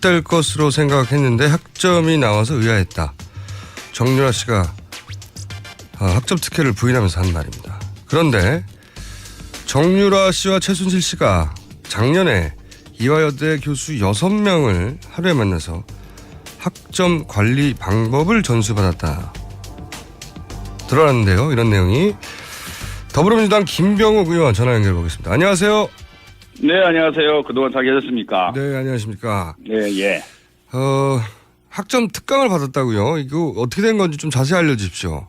될 것으로 생각했는데 학점이 나와서 의아했다. 정유라 씨가 어, 학점 특혜를 부인하면서 한 말입니다. 그런데 정유라 씨와 최순실 씨가 작년에 이화여대 교수 6명을 하루에 만나서 학점 관리 방법을 전수받았다. 드러났는데요. 이런 내용이 더불어민주당 김병욱 의원 전화 연결해 보겠습니다. 안녕하세요. 네, 안녕하세요. 그동안 잘 계셨습니까? 네, 안녕하십니까. 네, 예. 어, 학점 특강을 받았다고요. 이거 어떻게 된 건지 좀 자세히 알려주십시오.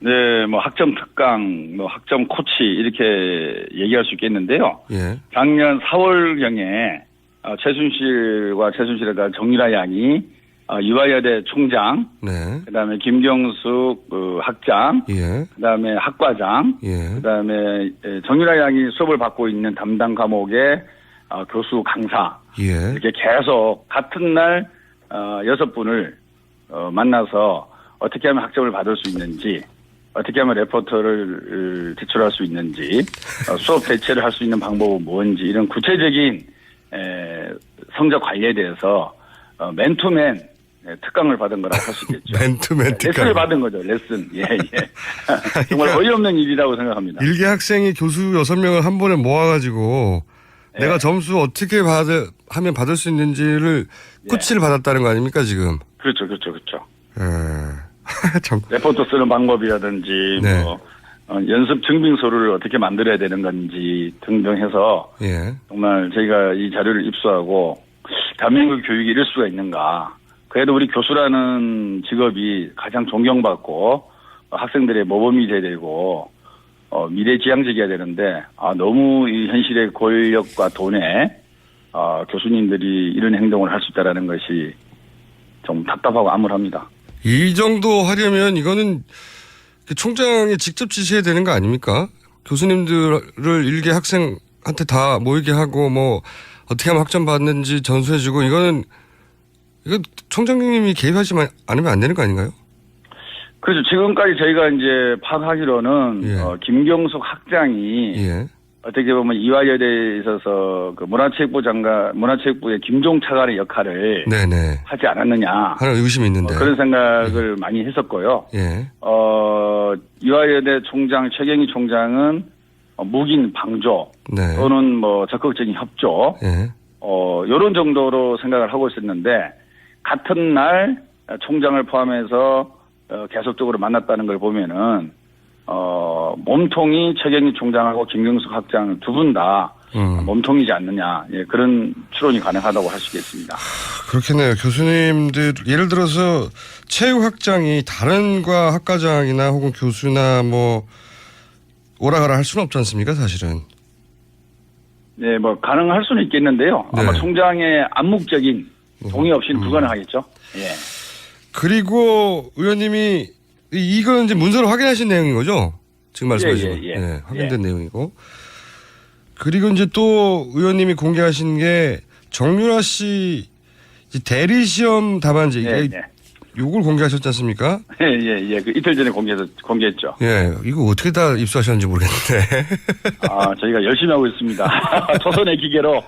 네, 뭐 학점 특강, 뭐 학점 코치 이렇게 얘기할 수 있겠는데요. 예, 작년 4월경에 어, 최순실과 최순실에 대한 정유라 양이 어, 유아여대 총장, 네, 그다음에 김경숙 그 학장, 예, 그다음에 학과장, 예, 그다음에 에, 정유라 양이 수업을 받고 있는 담당 과목의 어, 교수 강사. 예, 이렇게 계속 같은 날 어, 여섯 분을 어, 만나서 어떻게 하면 학점을 받을 수 있는지 어떻게 하면 레포터를 어, 제출할 수 있는지 어, 수업 대체를 할 수 있는 방법은 뭔지 이런 구체적인 에, 성적 관리에 대해서 어, 맨투맨 에, 특강을 받은 거라고 할 수 있겠죠. 맨투맨 레슨을 특강. 받은 거죠. 레슨. 예, 예. 정말 어이없는 일이라고 생각합니다. 일개 학생이 교수 여섯 명을 한 번에 모아가지고 예. 내가 점수 어떻게 받을, 하면 받을 수 있는지를 예. 코치를 받았다는 거 아닙니까, 지금? 그렇죠, 그렇죠, 그렇죠. 예. 참, 레포트 쓰는 방법이라든지 네. 뭐 어, 연습 증빙서를 어떻게 만들어야 되는 건지 등등 해서 예. 정말 저희가 이 자료를 입수하고 대한민국 교육이 이럴 수가 있는가. 그래도 우리 교수라는 직업이 가장 존경받고 어, 학생들의 모범이 되고 어, 미래 지향적이어야 되는데 아, 너무 이 현실의 권력과 돈에 어, 교수님들이 이런 행동을 할 수 있다라는 것이 좀 답답하고 암울합니다. 이 정도 하려면 이거는 그 총장이 직접 지시해야 되는 거 아닙니까? 교수님들을 일개 학생한테 다 모이게 하고 뭐 어떻게 하면 학점 받는지 전수해주고 이거는 이거 총장님이 개입하지 마- 않으면 안 되는 거 아닌가요? 그렇죠. 지금까지 저희가 이제 파악하기로는 예. 어, 김경숙 학장이 예. 어떻게 보면 이화여대에 있어서 그 문화체육부 장관, 문화체육부의 김종 차관의 역할을 네네. 하지 않았느냐 하나 의심이 어, 있는데. 그런 생각을 많이 했었고요. 예. 어, 이화여대 총장 최경희 총장은 어, 묵인 방조 네. 또는 뭐 적극적인 협조 예. 어, 요런 정도로 생각을 하고 있었는데, 같은 날 총장을 포함해서 어, 계속적으로 만났다는 걸 보면은, 어, 몸통이 최경희 총장하고 김경숙 학장 두 분다 음. 몸통이지 않느냐, 예, 그런 추론이 가능하다고 할 수 있겠습니다. 그렇겠네요. 교수님들 예를 들어서 체육학장이 다른 과 학과장이나 혹은 교수나 뭐 오라가라 할 수는 없지 않습니까? 사실은. 네, 뭐, 가능할 수는 있겠는데요. 아마 네. 총장의 암묵적인 동의 없이는 불가능하겠죠. 예. 그리고 의원님이 이- 이거는 이제 문서로 확인하신 내용인 거죠? 지금 말씀하신 예, 거. 예, 예. 네, 확인된 내용이고. 그리고 이제 또 의원님이 공개하신 게 정유라 씨 이제 대리 시험 답안지 예, 이게 예. 요걸 공개하셨지 않습니까? 예, 예, 예. 그 이틀 전에 공개해서, 공개했죠. 예, 이거 어떻게 다 입수하셨는지 모르겠는데. 아, 저희가 열심히 하고 있습니다. 조선의 기계로,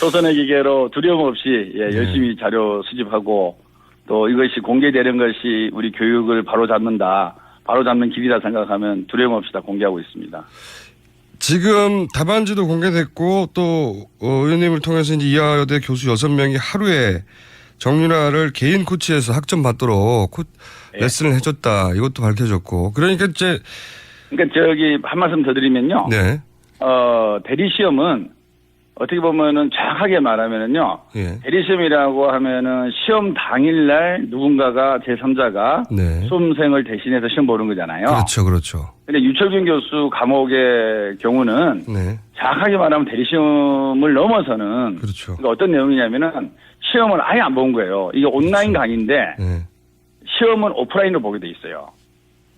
조선의 기계로 두려움 없이, 예, 네. 열심히 자료 수집하고, 또 이것이 공개되는 것이 우리 교육을 바로 잡는다, 바로 잡는 길이다 생각하면 두려움 없이 다 공개하고 있습니다. 지금 답안지도 공개됐고 또 어, 의원님을 통해서 이제 이하여대 교수 여섯 명이 하루에 정유라를 개인 코치해서 학점 받도록 코, 예. 레슨을 해줬다 이것도 밝혀졌고 그러니까 이제 그러니까 저기 한 말씀 더 드리면요. 네 어, 대리 시험은 어떻게 보면은 정확하게 말하면은요. 예. 대리 시험이라고 하면은 시험 당일날 누군가가 제3자가 네. 수험생을 대신해서 시험 보는 거잖아요. 그렇죠 그렇죠 근데 유철균 교수 감옥의 경우는 네 정확하게 말하면 대리시험을 넘어서는 그렇죠 그러니까 어떤 내용이냐면은 시험을 아예 안 본 거예요. 이게 온라인 강의인데 네 시험은 오프라인으로 보게 돼 있어요.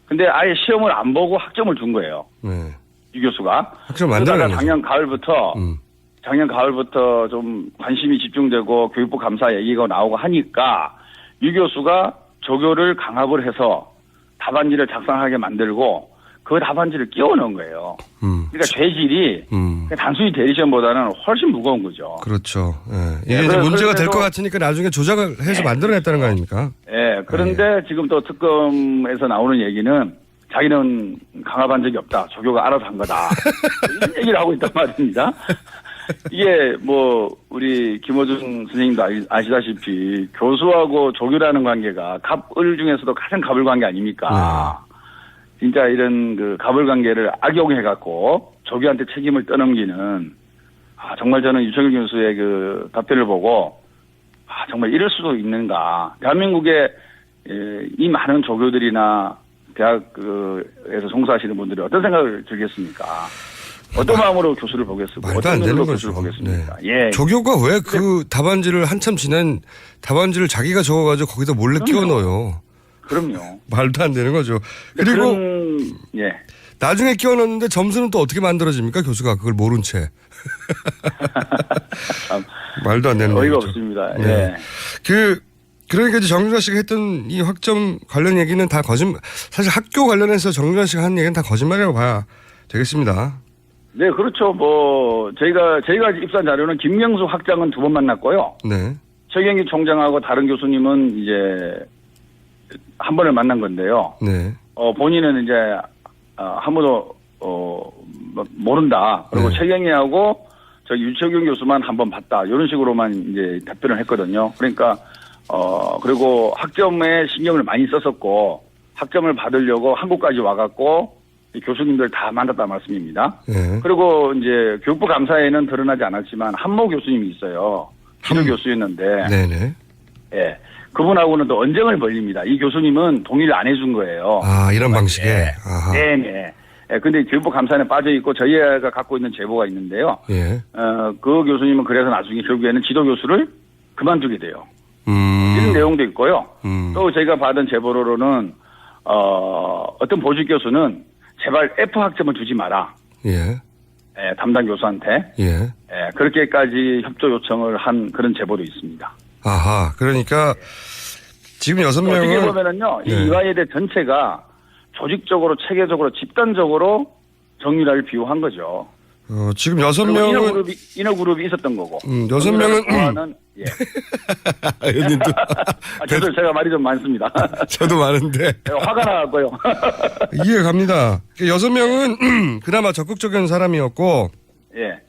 근데 아예 시험을 안 보고 학점을 준 거예요. 네. 유 교수가. 학점 거죠 작년 가을부터 음. 작년 가을부터 좀 관심이 집중되고 교육부 감사 얘기가 나오고 하니까 유 교수가 조교를 강압을 해서 답안지를 작성하게 만들고 그 답안지를 끼워 넣은 거예요. 음. 그러니까 죄질이 음. 단순히 대리시험보다는 훨씬 무거운 거죠. 그렇죠. 예. 이게 예, 그래- 문제가 될 것 같으니까 나중에 조작을 해서 만들어냈다는 거 아닙니까? 예, 그런데 지금 또 특검에서 나오는 얘기는 자기는 강압한 적이 없다. 조교가 알아서 한 거다. 이런 얘기를 하고 있단 말입니다. 이게 뭐 우리 김호준 선생님도 아- 아시다시피 교수하고 조교라는 관계가 갑을 중에서도 가장 갑을 관계 아닙니까? 진짜 이런 그 갑을 관계를 악용해 갖고 조교한테 책임을 떠넘기는 아 정말 저는 유철규 교수의 그 답변을 보고 아, 정말 이럴 수도 있는가. 대한민국의 에, 이 많은 조교들이나 대학에서 종사하시는 분들이 어떤 생각을 들겠습니까? 어떤 마음으로 교수를 보겠습니까? 말도 안 되는 거죠. 보겠습니까? 예. 조교가 왜 그 답안지를 한참 지난 답안지를 자기가 적어가지고 거기다 몰래 끼워 그럼요. 넣어요. 그럼요. 말도 안 되는 거죠. 그리고 그런, 예. 나중에 끼워 넣었는데 점수는 또 어떻게 만들어집니까? 교수가 그걸 모른 채. 참 말도 안 되는 어이가 얘기죠. 없습니다. 네. 예. 그 그러니까 이제 정준하 씨가 했던 이 확정 관련 얘기는 다 거짓말. 사실 학교 관련해서 정준하 씨가 한 얘기는 다 거짓말이라고 봐야 되겠습니다. 네, 그렇죠. 뭐 저희가 저희가 입수한 자료는 김명수 학장은 두 번 만났고요. 네. 최경희 총장하고 다른 교수님은 이제 한 번을 만난 건데요. 네. 어, 본인은 이제, 어, 아무도, 어, 뭐, 모른다. 그리고 네. 최경희하고 저 유채경 교수만 한 번 봤다. 이런 식으로만 이제 답변을 했거든요. 그러니까, 어, 그리고 학점에 신경을 많이 썼었고, 학점을 받으려고 한국까지 와갖고, 이 교수님들 다 만났다 말씀입니다. 네. 그리고 이제 교육부 감사에는 드러나지 않았지만 한모 교수님이 있어요. 지도 한- 교수였는데, 네네. 예. 그분하고는 또 언쟁을 벌립니다. 이 교수님은 동의를 안 해준 거예요. 아 이런 방식에. 아하. 네네. 예, 근데 교육부 감사에 빠져 있고 저희가 갖고 있는 제보가 있는데요. 예. 어, 그 교수님은 그래서 나중에 결국에는 지도 교수를 그만두게 돼요. 이런 음. 내용도 있고요. 음. 또 저희가 받은 제보로는 어, 어떤 보직 교수는 제발 F 학점을 주지 마라. 예. 예, 담당 교수한테 예. 예, 그렇게까지 협조 요청을 한 그런 제보도 있습니다. 아하. 그러니까 지금 여섯 어떻게 명은 보면은요, 네. 이 이화여대 전체가 조직적으로, 체계적으로, 집단적으로 정유라를 비호한 거죠. 어, 지금 여섯 그리고 인어 명은 그룹이, 인어 그룹이 있었던 거고. 음, 여섯 명은- 좋아하는, 예. 의원님도 아, 저도 제가 말이 좀 많습니다. 저도 많은데 화가 나고요. 이해 갑니다. 그 여섯 명은 그나마 적극적인 사람이었고 예.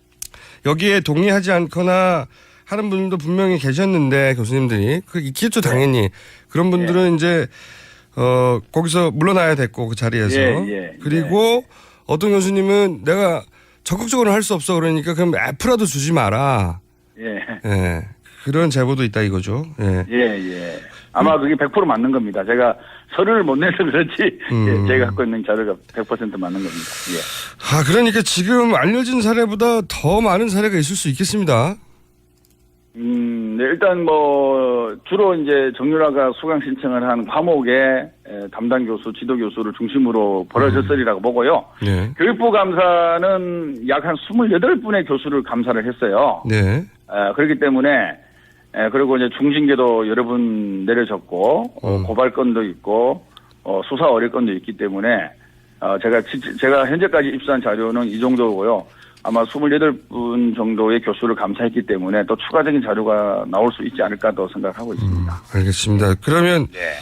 여기에 동의하지 않거나 하는 분들도 분명히 계셨는데 교수님들이 그 있겠죠 당연히 그런 분들은 이제 어 거기서 물러나야 됐고 그 자리에서 예, 예, 그리고 어떤 교수님은 내가 적극적으로 할 수 없어 그러니까 그럼 F라도 주지 마라 예. 예 그런 제보도 있다 이거죠 예 예, 예. 아마 그게 100% 맞는 겁니다. 제가 서류를 못 내서 그렇지, 음. 예, 제가 갖고 있는 자료가 100% 맞는 겁니다. 예. 아, 그러니까 지금 알려진 사례보다 더 많은 사례가 있을 수 있겠습니다. 음, 네, 일단 뭐 주로 이제 정유라가 수강 신청을 한 과목의 에, 담당 교수, 지도 교수를 중심으로 벌어졌으리라고 보고요. 네. 교육부 감사는 약 한 28분의 교수를 감사를 했어요. 네. 에, 그렇기 때문에 에, 그리고 이제 중징계도 여러 분 내려졌고 어, 음. 고발건도 있고 어, 수사 어뢰건도 있기 때문에 어, 제가 지- 제가 현재까지 입수한 자료는 이 정도고요. 아마 28분 정도의 교수를 감사했기 때문에 또 추가적인 자료가 나올 수 있지 않을까 또 생각하고 있습니다. 알겠습니다. 그러면 네.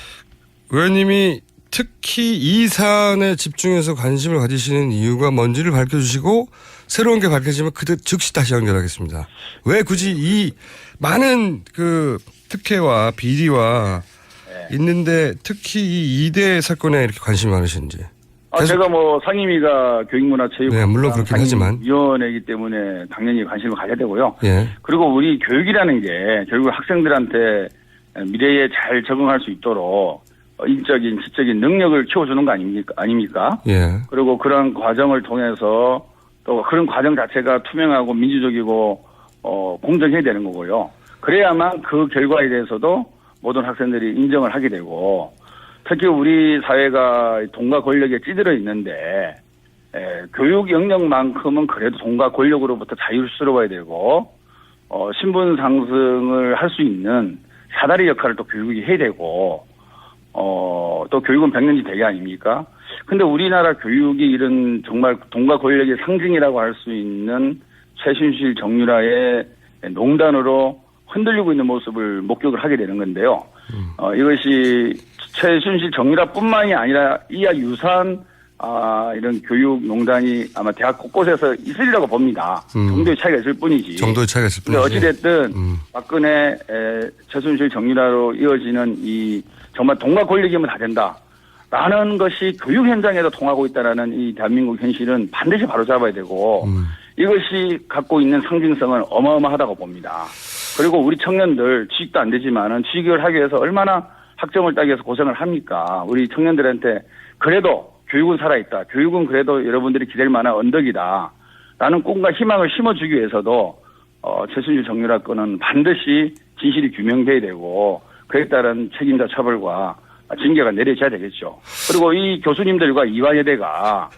의원님이 특히 이 사안에 집중해서 관심을 가지시는 이유가 뭔지를 밝혀주시고 새로운 게 밝혀지면 그때 즉시 다시 연결하겠습니다. 왜 굳이 이 많은 그 특혜와 비리와 네. 있는데 특히 이 이대 사건에 이렇게 관심이 많으신지. 아, 계속- 제가 뭐 상임위가 교육문화체육 네, 물론 그렇긴 하지만. 위원회이기 때문에 당연히 관심을 가져야 되고요. 예. 그리고 우리 교육이라는 게 결국 학생들한테 미래에 잘 적응할 수 있도록 인적인, 지적인 능력을 키워주는 거 아닙니까? 아닙니까? 예. 그리고 그런 과정을 통해서 또 그런 과정 자체가 투명하고 민주적이고 어, 공정해야 되는 거고요. 그래야만 그 결과에 대해서도 모든 학생들이 인정을 하게 되고 특히 우리 사회가 돈과 권력에 찌들어 있는데 에, 교육 영역만큼은 그래도 돈과 권력으로부터 자유스러워야 되고 어, 신분 상승을 할 수 있는 사다리 역할을 또 교육이 해야 되고 어, 또 교육은 백년지 대계 아닙니까? 근데 우리나라 교육이 이런 정말 돈과 권력의 상징이라고 할 수 있는 최순실 정유라의 농단으로 흔들리고 있는 모습을 목격을 하게 되는 건데요. 어, 이것이 최순실 정유라뿐만이 아니라 이와 유사한 아, 이런 교육 농단이 아마 대학 곳곳에서 있으리라고 봅니다. 음. 정도의 차이가 있을 뿐이지. 정도의 차이가 있을 뿐이지. 어찌됐든 음. 박근혜 에, 최순실 정유라로 이어지는 이 정말 돈과 권력이면 다 된다. 라는 것이 교육 현장에서 통하고 있다라는 이 대한민국 현실은 반드시 바로잡아야 되고 음. 이것이 갖고 있는 상징성은 어마어마하다고 봅니다. 그리고 우리 청년들 취직도 안 되지만은 취직을 하기 위해서 얼마나 학점을 따기 위해서 고생을 합니까? 우리 청년들한테 그래도 교육은 살아있다. 교육은 그래도 여러분들이 기댈 만한 언덕이다. 라는 꿈과 희망을 심어주기 위해서도 어, 최순실 정유라 건은 반드시 진실이 규명돼야 되고 그에 따른 책임자 처벌과 징계가 내려져야 되겠죠. 그리고 이 교수님들과 이화여대가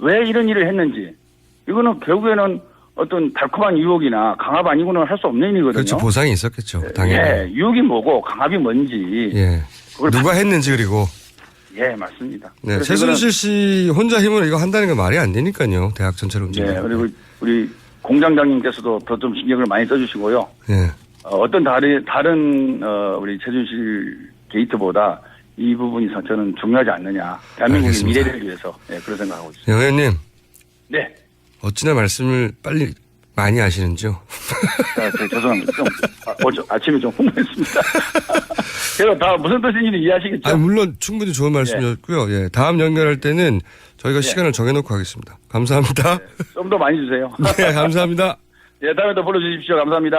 왜 이런 일을 했는지 이거는 결국에는 어떤 달콤한 유혹이나 강압 아니고는 할 수 없는 일이거든요. 그렇죠. 보상이 있었겠죠. 당연히. 예, 유혹이 뭐고 강압이 뭔지 예. 그걸 누가 했는지 그리고 예 맞습니다. 네, 최순실 씨 혼자 힘으로 이거 한다는 건 말이 안 되니까요. 대학 전체로 움직이는. 예 그리고 우리 공장장님께서도 더 좀 신경을 많이 써주시고요. 예. 어, 떤 다른 다른 어, 우리 최준실 게이트보다 이 부분이 저는 중요하지 않느냐. 대한민국의. 미래를 위해서 예, 그런 생각하고 있습니다. 네, 의원님 네. 어찌나 말씀을 빨리 많이 하시는지요. 자, 저, 죄송합니다. 좀 아, 어제 아침에 좀 흥분했습니다. 그래서 다 무슨 뜻인지 이해하시겠죠? 아, 물론 충분히 좋은 말씀이었고요. 예. 다음 연결할 때는 저희가 시간을 정해놓고 하겠습니다. 감사합니다. 좀 더 많이 주세요. 네, 감사합니다. 예, 다음에 또 불러주십시오. 감사합니다.